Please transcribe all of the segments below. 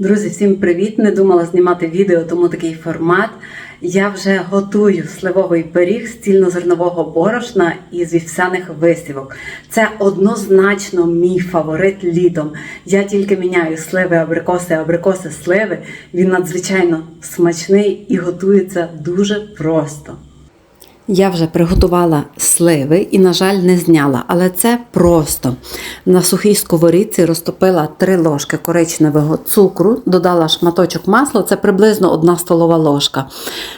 Друзі, всім привіт! Не думала знімати відео, тому такий формат. Я вже готую сливовий пиріг з цільнозернового борошна і з вівсяних висівок. Це однозначно мій фаворит літом. Я тільки міняю сливи, абрикоси, абрикоси, сливи. Він надзвичайно смачний і готується дуже просто. Я вже приготувала сливи і, на жаль, не зняла, але це просто. На сухій сковорідці розтопила 3 ложки коричневого цукру, додала шматочок масла, це приблизно 1 столова ложка.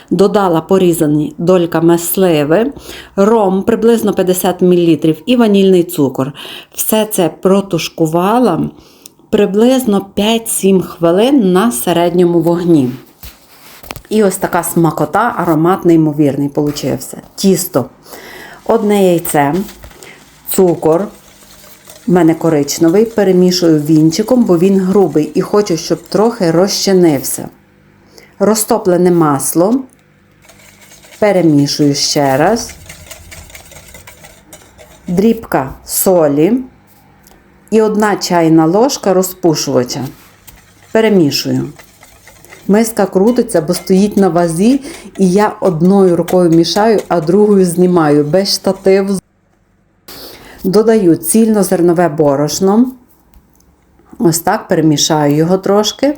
Додала порізані дольками сливи, ром приблизно 50 мл і ванільний цукор. Все це протушкувала приблизно 5-7 хвилин на середньому вогні. І ось така смакота, аромат неймовірний получився. Тісто. Одне яйце, цукор. У мене коричневий, перемішую вінчиком, бо він грубий і хочу, щоб трохи розчинився. Розтоплене масло. Перемішую ще раз. Дрібка солі. І одна чайна ложка розпушувача. Перемішую. Миска крутиться, бо стоїть на вазі, і я одною рукою мішаю, а другою знімаю без штативу. Додаю цільнозернове борошно. Ось так перемішаю його трошки.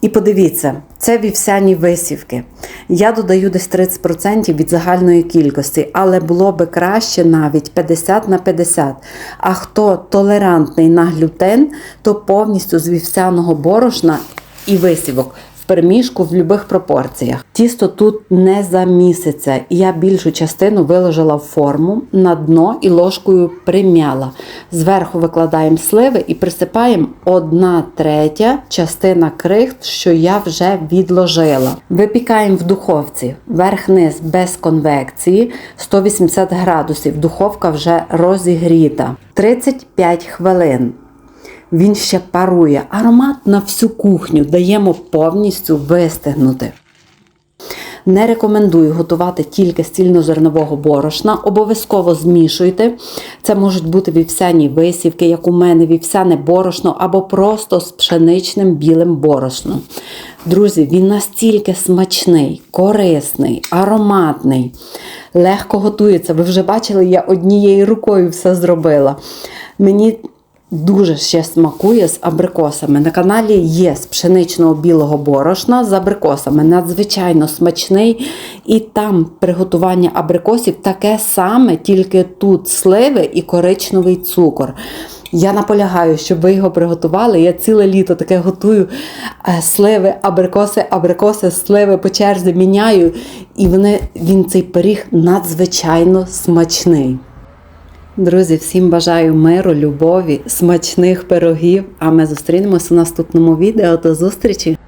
І подивіться, це вівсяні висівки. Я додаю десь 30% від загальної кількості, але було би краще навіть 50 на 50. А хто толерантний на глютен, то повністю з вівсяного борошна і висівок в перемішку в будь-яких пропорціях. Тісто тут не заміситься, і я більшу частину виложила в форму на дно і ложкою прим'яла. Зверху викладаємо сливи і присипаємо 1 третя частина крихт, що я вже відложила. Випікаємо в духовці верх-низ без конвекції 180 градусів. Духовка вже розігріта. 35 хвилин. Він ще парує. Аромат на всю кухню даємо повністю вистигнути. Не рекомендую готувати тільки з цільнозернового борошна. Обов'язково змішуйте. Це можуть бути вівсяні висівки, як у мене, вівсяне борошно або просто з пшеничним білим борошном. Друзі, він настільки смачний, корисний, ароматний, легко готується. Ви вже бачили, я однією рукою все зробила. Мені Дуже ще смакує з абрикосами. На каналі є з пшеничного білого борошна з абрикосами. Надзвичайно смачний. І там приготування абрикосів таке саме, тільки тут сливи і коричневий цукор. Я наполягаю, щоб ви його приготували. Я ціле літо таке готую е, сливи, абрикоси, абрикоси, сливи по черзі міняю. І вони, він цей пиріг надзвичайно смачний. Друзі, всім бажаю миру, любові, смачних пирогів. А ми зустрінемось у наступному відео. До зустрічі!